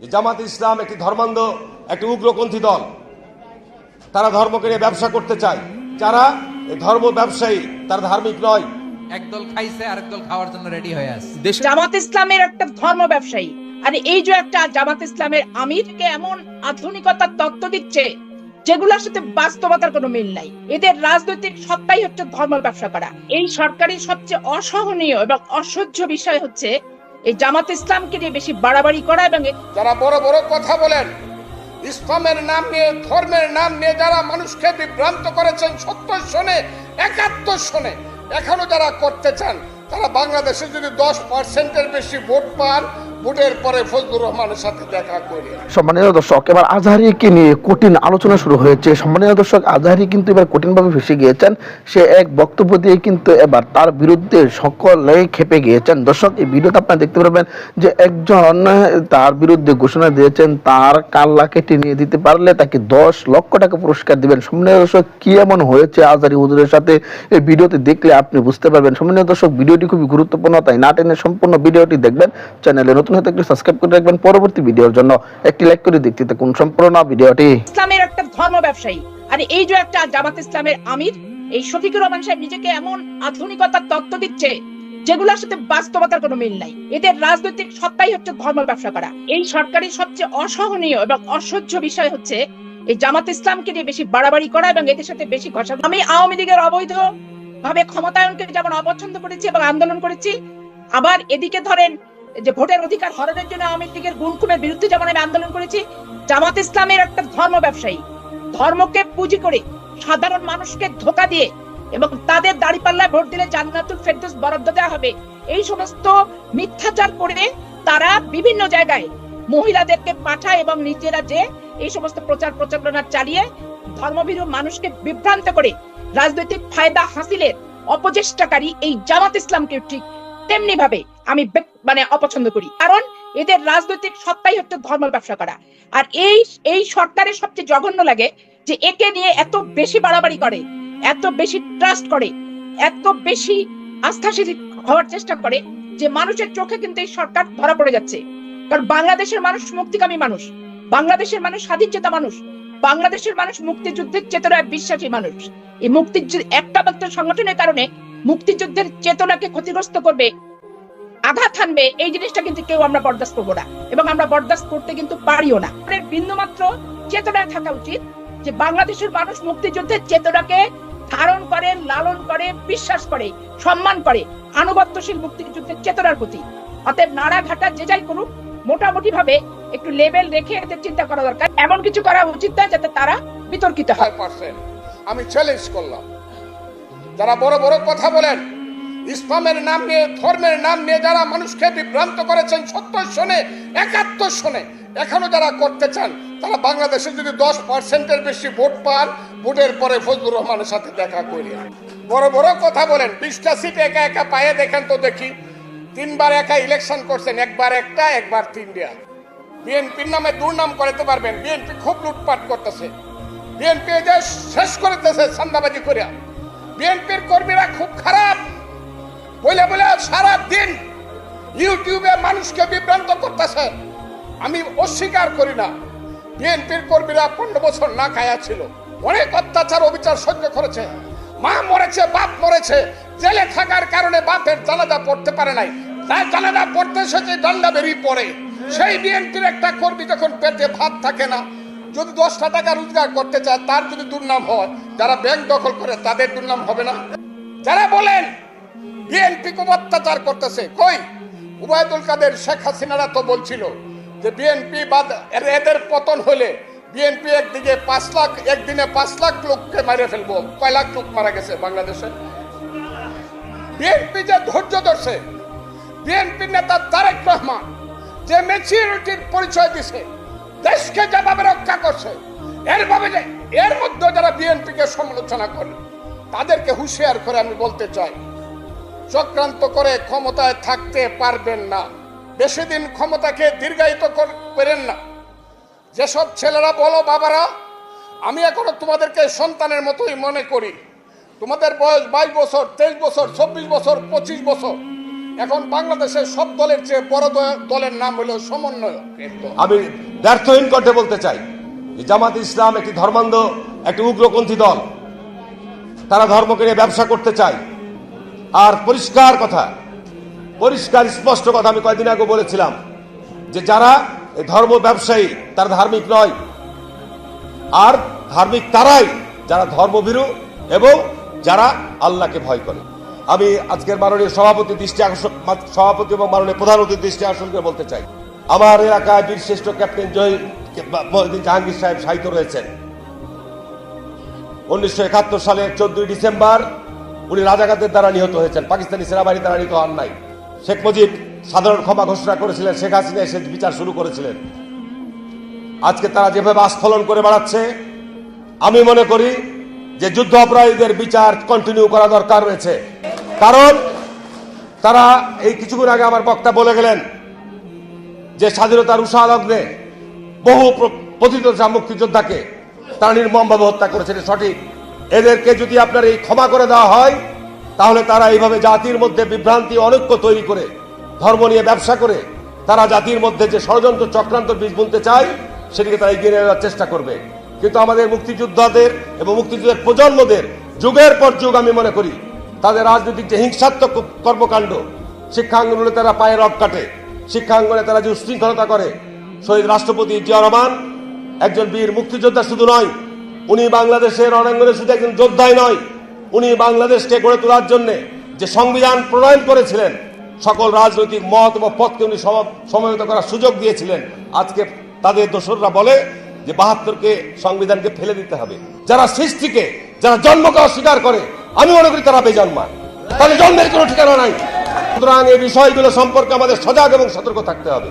যে জামাত ইসলাম একটি ধর্মান্ধ একটি উগ্রপন্থী দল। তারা ধর্মকে নিয়ে ব্যবসা করতে চায়। যারা এই ধর্ম ব্যবসায়ী তারা ধার্মিক নয়। একদল খাইছে আরেক দল খাওয়ার জন্য রেডি হয়ে আছে। জামাত ইসলামের একটা ধর্ম ব্যবসায়ী। আর এই যে একটা জামাত ইসলামের আমিরকে এমন আধুনিকতার তত্ত্ব দিচ্ছে যেগুলোর সাথে বাস্তবতার কোনো মিল নাই। এদের রাজনৈতিক সত্তাই হচ্ছে ধর্ম ব্যবসা করা। এই সরকারের সবচেয়ে অসহনীয় এবং অসহ্য বিষয় হচ্ছে এই জামাত ইসলামকে নিয়ে বেশি বাড়াবাড়ি করা এবং যারা বড় বড় কথা বলেন, ইসলামের নাম নিয়ে, ধর্মের নাম নিয়ে যারা মানুষকে বিভ্রান্ত করেছেন সত্য শোনে একাত্তর শোনে এখনও যারা করতে চান, তারা বাংলাদেশে যদি দশ পার্সেন্টের বেশি ভোট পান ভোটের দর্শক, এবার আজহারিকে নিয়ে কঠিন আলোচনা শুরু হয়েছে। দর্শক, আজহারি কিন্তু এবার কঠিনভাবে ফেসে গিয়েছেন। সে এক বক্তব্য দিয়ে কিন্তু এবার তার বিরুদ্ধে সকলে খেপে গিয়েছেন। দর্শক, এই ভিডিওতে আপনারা দেখতে পারবেন যে একজন তার বিরুদ্ধে ঘোষণা দিয়েছেন, তার কাল্লা কেটে দিতে পারলে তাকে দশ লক্ষ টাকা পুরস্কার দিবেন। সম্মানীয় দর্শক, কি এমন হয়েছে আজহারি হুজুরের সাথে? এই ভিডিওতে দেখলে আপনি বুঝতে পারবেন। সম্মানীয় দর্শক, ভিডিওটি খুবই গুরুত্বপূর্ণ, তাই না টেনে সম্পূর্ণ ভিডিওটি দেখবেন। চ্যানেলে নতুন হতে একটু সাবস্ক্রাইব করে রাখবেন। পরবর্তী ভিডিওর জন্য একটি লাইক করে দেখতে থাকুন সম্পূর্ণ ভিডিওটি ইসলামের একটা ধর্ম ব্যবসায়ী আর এই যে একটা জামাত ইসলামের আমির, এই শফিকুর রহমান সাহেব নিজেকে এমন আধুনিকতার তত্ত্ব দিচ্ছে যেগুলোর সাথে বাস্তবতার কোনো মিল নাই। এদের রাজনৈতিক সত্তাই হচ্ছে ধর্ম ব্যবসা করা। এই সরকারের সবচেয়ে অসহনীয় এবং অসহ্য বিষয় হচ্ছে এই জামাত ইসলামকে নিয়ে বেশি বাড়াবাড়ি করা এবং এদের সাথে বেশি ঘষা। আমি আওয়ামী লীগের অবৈধ ভাবে ক্ষমতায়নকে যেমন অপছন্দ করেছি এবং আন্দোলন করেছি, আবার এদিকে ধরেন যে ভোটের অধিকার হরণের জন্য আওয়ামী লীগের গুণকুমের বিরুদ্ধে যেমন আমি আন্দোলন করেছি, জামাত ইসলামের একটা ধর্ম ব্যবসায়ী, ধর্মকে পুঁজি করে সাধারণ মানুষকে ধোকা দিয়ে এবং তাদের দাড়িপাল্লায় ভোট দিলে জান্নাতুল বরাদ্দ দেওয়া হবে, এই সমস্ত মিথ্যাচার করে তারা বিভিন্ন জায়গায় মহিলাদেরকে পাঠায় এবং নিজেরা যে এই সমস্ত প্রচার প্রচারণা চালিয়ে ধর্মভীরু মানুষকে বিভ্রান্ত করে রাজনৈতিক ফায়দা হাসিলের অপচেষ্টাকারী এই জামাত ইসলামকে ঠিক তেমনি ভাবে আমি মানে অপছন্দ করি। কারণ এদের রাজনৈতিক সত্তাই হচ্ছে ধর্ম ব্যবসা করা। আর এই এই সরকারের সবচেয়ে জঘন্য লাগে যে একে নিয়ে এত বেশি বাড়াবাড়ি করে, এত বেশি ট্রাস্ট করে, এত বেশি আস্থাশীল হওয়ার চেষ্টা করে যে মানুষের চোখে কিন্তু এই সরকার ধরা পড়ে যাচ্ছে। কারণ বাংলাদেশের মানুষ মুক্তিকামী মানুষ, বাংলাদেশের মানুষ স্বাধীন চেতা মানুষ, বাংলাদেশের মানুষ মুক্তিযুদ্ধের চেতনায় বিশ্বাসী মানুষ। এই মুক্তিযুদ্ধ একটা মাত্র সংগঠনের কারণে মুক্তিযুদ্ধের চেতনাকে ক্ষতিগ্রস্ত করবে আঘাত হানবে, এই জিনিসটা কিন্তু কেউ আমরা বরদাস্ত করব না। এবং আমরা বরদাস্ত করতে কিন্তু পারিও না। বিন্দুমাত্র চেতনায় থাকা উচিত যে বাংলাদেশের মানুষ মুক্তিযুদ্ধের চেতনাকে ধারণ করে, লালন করে, বিশ্বাস করে, সম্মান করে, আনুগত্যশীল মুক্তিযুদ্ধের চেতনার প্রতি। অতএব নাড়াঘাটা যে যাই করুক মোটামুটি ভাবে একটু লেভেল রেখে এদের চিন্তা করা দরকার। এমন কিছু করা উচিত নয় যাতে তারা বিতর্কিত হয়। আমি চ্যালেঞ্জ করলাম। যারা বড় বড় কথা বলেন ইসলামের নাম নিয়ে, ধর্মের নাম নিয়ে যারা মানুষকে বিভ্রান্ত করেছেন সত্তর শোনে একাত্তর শোনে এখনও যারা করতে চান, তারা বাংলাদেশে যদি দশ পার্সেন্টের বেশি ভোট পান, ভোটের পরে ফজলুর রহমানের সাথে দেখা করি বড় বড় কথা বলেন, বিশটা সিট একা একা পায়ে দেখেন তো দেখি। তিনবার একা ইলেকশন করছেন, একবার একটা, একবার তিন তিনটা বিএনপির নামে দুর্নাম করাতে পারবেন, বিএনপি খুব লুটপাট করতেছে। বিএনপি শেষ করতেছে সান্দাবাজি করে বিএনপির কর্মীরা খুব খারাপ। বলে বলে সারা দিন ইউটিউবে মানুষকে বিভ্রান্ত করতেছে। আমি অস্বীকার করি না। বিএনপির কর্মীরা পনেরো বছর না খায়া ছিল। অনেক অত্যাচার, অবিচার সহ্য করেছে। মা মরেছে, বাপ মরেছে। জেলে থাকার কারণে বাপের জানাজা পড়তে পারে নাই। তাই জানাজা পড়তে এসেছে দণ্ডা বেরিয়ে পড়ে, সেই বিএনপির একটা কর্মী যখন পেটে ভাত থাকে না, যদি দশটা টাকা রোজগার করতে চায়, তার যদি দুর্নাম হয়, যারা ব্যাংক দখল করে, তাদের দুর্নাম হবে না? যারা বলেন বিএনপি খুব অত্যাচার করতেছে। কই? উবায়দুল কাদের, শেখ হাসিনারা তো বলছিল যে বিএনপি বাদ এদের পতন হলে বিএনপি একদিকে পাঁচ লাখ, একদিনে পাঁচ লাখ লোককে মারে ফেলব। কয় লাখ লোক মারা গেছে বাংলাদেশে? বিএনপি যে ধৈর্য ধরছে, বিএনপি নেতা তারেক রহমান যে ম্যাচিউরিটির পরিচয় দিছে, দেশকে যেভাবে রক্ষা করছে, এর ভাবে যে, এর মধ্যে যারা বিএনপিকে সমালোচনা করে, তাদেরকে হুঁশিয়ার করে আমি বলতে চাই চক্রান্ত করে ক্ষমতায় থাকতে পারবেন না। বেশি দিন ক্ষমতাকে দীর্ঘায়িত কর- করেন না। যেসব ছেলেরা বলো, বাবারা, আমি এখনও তোমাদেরকে সন্তানের মতোই মনে করি। তোমাদের বয়স বাইশ বছর, তেইশ বছর, চব্বিশ বছর, পঁচিশ বছর। এখন বাংলাদেশের সব দলের চেয়ে বড় দলের নাম হলো সমন্বয়। আমি ব্যর্থহীন কণ্ঠে বলতে চাই জামাত ইসলাম একটি ধর্মান্ধ, একটি উগ্রপন্থী দল। তারা ধর্মকে নিয়ে ব্যবসা করতে চায়। আর পরিষ্কার কথা, পরিষ্কার স্পষ্ট কথা আমি কয়েকদিন আগে বলেছিলাম যে যারা ধর্ম ব্যবসায়ী, তারা ধার্মিক নয়। আর ধার্মিক তারাই যারা ধর্মভীরু এবং যারা আল্লাহকে ভয় করে। আমি আজকের মাননীয় সভাপতি দৃষ্টি আকর্ষণ সভাপতি এবং মাননীয় প্রধান অতিথি দৃষ্টি আকর্ষণ করে বলতে চাই। আমার এলাকায় বীরশ্রেষ্ঠ ক্যাপ্টেন জহির জাহাঙ্গীর সাহেব সাহিত্য রয়েছেন। উনিশশো সালের চোদ্দই ডিসেম্বর উনি রাজাকারদের দ্বারা নিহত হয়েছেন, পাকিস্তানি সেনাবাহিনী দ্বারা নিহত হন নাই। শেখ মুজিব সাধারণ ক্ষমা ঘোষণা করেছিলেন, শেখ হাসিনা এসে বিচার শুরু করেছিলেন। আজকে তারা যেভাবে আস্ফলন করে বেড়াচ্ছে, আমি মনে করি যে যুদ্ধ অপরাধীদের বিচার কন্টিনিউ করা দরকার রয়েছে। কারণ তারা এই কিছুক্ষণ আগে আমার বক্তা বলে গেলেন যে স্বাধীনতার উষা লগ্নে বহু পতিত মুক্তিযোদ্ধাকে তারা নির্মমভাবে হত্যা করেছে সঠিক। এদেরকে যদি আপনার এই ক্ষমা করে দেওয়া হয়, তাহলে তারা এইভাবে জাতির মধ্যে বিভ্রান্তি, অনৈক্য তৈরি করে, ধর্ম নিয়ে ব্যবসা করে, তারা জাতির মধ্যে যে ষড়যন্ত্র চক্রান্ত বীজ বুনতে চায়, সেটিকে তারা এগিয়ে নেওয়ার চেষ্টা করবে। কিন্তু আমাদের মুক্তিযোদ্ধাদের এবং মুক্তিযুদ্ধের প্রজন্মদের, যুগের পর যুগ আমি মনে করি, তাদের রাজনৈতিক যে হিংসাত্মক কর্মকাণ্ড শিক্ষাঙ্গনে তারা পায়ে রব কাটে শিক্ষাঙ্গনে তারা যে উশৃঙ্খলতা করে, শহীদ রাষ্ট্রপতি জিয়া রহমান, একজন বীর মুক্তিযোদ্ধা শুধু নয় উনি বাংলাদেশের রণাঙ্গনে শুধু একজন যোদ্ধাই নয়, উনি বাংলাদেশকে গড়ে তোলার জন্য যে সংবিধান প্রণয়ন করেছিলেন, সকল রাজনৈতিক মত এবং পথকে উনি সম- সমবেত করার সুযোগ দিয়েছিলেন। আজকে তাদের দোসররা বলে যে বাহাত্তরকে সংবিধানকে ফেলে দিতে হবে। যারা সৃষ্টিকে, যারা জন্মকে অস্বীকার করে, আমি মনে করি তারা বেজন্মা তাহলে জন্মের কোনো ঠিকানা নাই। সুতরাং এই বিষয়গুলো সম্পর্কে আমাদের সজাগ এবং সতর্ক থাকতে হবে।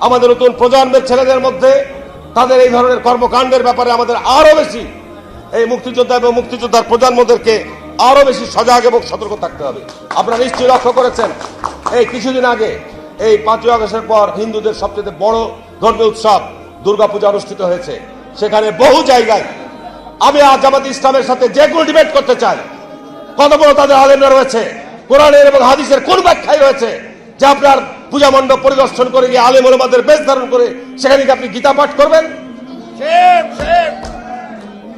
আমাদের নতুন প্রজন্মের ছেলেদের মধ্যে তাদের এই ধরনের কর্মকাণ্ডের ব্যাপারে আমাদের আরও বেশি এই মুক্তিযোদ্ধা এবং মুক্তিযোদ্ধার প্রজন্মদেরকে আরও বেশি সজাগ এবং সতর্ক থাকতে হবে। আপনারা নিশ্চয়ই লক্ষ্য করেছেন, এই কিছুদিন আগে, এই পাঁচই আগস্টের পর হিন্দুদের সবচেয়ে বড় ধর্মীয় উৎসব দুর্গাপূজা অনুষ্ঠিত হয়েছে। সেখানে বহু জায়গায় আমি জামাত ইসলামের সাথে যে কোনো ডিবেট করতে চাই কত বড় তাদের আলেমরা রয়েছে, কোরআনের এবং হাদিসের কোন ব্যাখ্যায় রয়েছে, যে আপনার পূজা মণ্ডপ পরিদর্শন করে গিয়ে আলেম ওলামাদের বেশ ধারণ করে সেখানে কি আপনি গীতা পাঠ করবেন?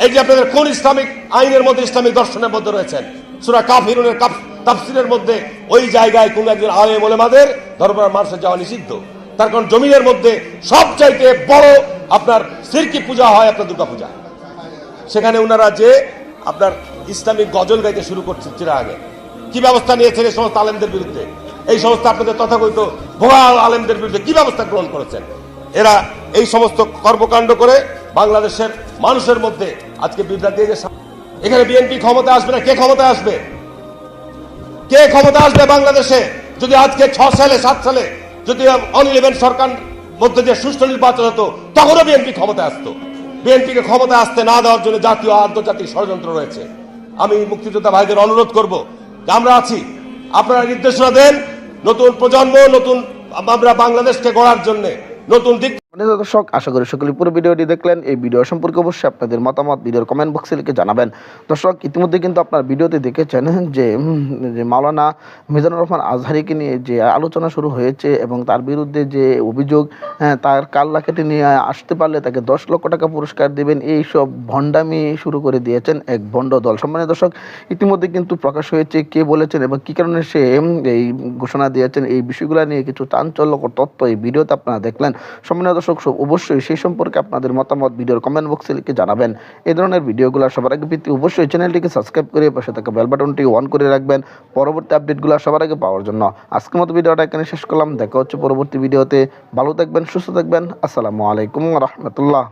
এই যে আপনাদের কোন ইসলামিক আইনের মধ্যে ইসলামিক দর্শনের মধ্যে রয়েছেন? সুরা কাফিরুনের কাফ- তাফসিরের মধ্যে ওই জায়গায় কোন একজন আলেম ওলামাদের ধর্মের মানুষের যাওয়া নিষিদ্ধ। তার কারণ জমিনের মধ্যে সবচাইতে বড় আপনার সিরকি পূজা হয় আপনার দুর্গা পূজা। সেখানে ওনারা যে আপনার ইসলামিক গজল গাইতে শুরু করছে চিরা আগে কি ব্যবস্থা নিয়েছেন এই সমস্ত আলেমদের বিরুদ্ধে? এই সমস্ত আপনাদের তথাকথিত ভোয়া আলেমদের বিরুদ্ধে কি ব্যবস্থা গ্রহণ করেছেন? এরা এই সমস্ত কর্মকাণ্ড করে বাংলাদেশের মানুষের মধ্যে আজকে বিভ্রান্তি দিয়ে যে এখানে বিএনপি ক্ষমতা আসবে না? কে ক্ষমতা আসবে? কে ক্ষমতা আসবে বাংলাদেশে? যদি আজকে ছ সালে, সাত সালে যদি অন ইলেভেন সরকার মধ্যে যে সুষ্ঠু নির্বাচন হতো, তখনও বিএনপি ক্ষমতা আসতো। বিএনপিকে ক্ষমতা আসতে না দেওয়ার জন্য জাতীয় আন্তর্জাতিক ষড়যন্ত্র রয়েছে। আমি মুক্তিযোদ্ধা ভাইদের অনুরোধ করব আমরা আছি। আপনারা নির্দেশনা দেন নতুন প্রজন্ম নতুন আমরা বাংলাদেশকে গড়ার জন্য নতুন দিক মানে দর্শক আশা করি সকলে পুরো ভিডিওটি দেখলেন। এই ভিডিও সম্পর্কে অবশ্যই আপনাদের মতামত ভিডিওর কমেন্ট বক্সে লিখে জানাবেন। দর্শক ইতিমধ্যে কিন্তু আপনার ভিডিওতে দেখেছেন যে মাওলানা মিজানুর রহমান আজহারিকে নিয়ে যে আলোচনা শুরু হয়েছে এবং তার বিরুদ্ধে যে অভিযোগ হ্যাঁ, তার কাল্লা কেটে নিয়ে আসতে পারলে তাকে দশ লক্ষ টাকা পুরস্কার দেবেন এই সব ভণ্ডামি শুরু করে দিয়েছেন এক ভণ্ড দল। সম্মানীয় দর্শক ইতিমধ্যে কিন্তু প্রকাশ হয়েছে কে বলেছেন এবং কী কারণে সে এই ঘোষণা দিয়েছেন এই বিষয়গুলো নিয়ে কিছু চাঞ্চল্যকর তথ্য এই ভিডিওতে আপনারা দেখলেন। সম্মানীয় দর্শক, সব অবশ্যই সেই সম্পর্কে আপনাদের মতামত ভিডিওর কমেন্ট বক্সে লিখে জানাবেন। এই ধরনের ভিডিওগুলো সবার আগে পেতে অবশ্যই চ্যানেলটিকে সাবস্ক্রাইব করে পাশে থাকা বেল বাটনটি অন করে রাখবেন পরবর্তী আপডেটগুলো সবার আগে পাওয়ার জন্য। আজকের মতো ভিডিওটা এখানে শেষ করলাম। দেখা হচ্ছে পরবর্তী ভিডিওতে। ভালো থাকবেন, সুস্থ থাকবেন। আসসালামু আলাইকুম রহমতুল্লাহ।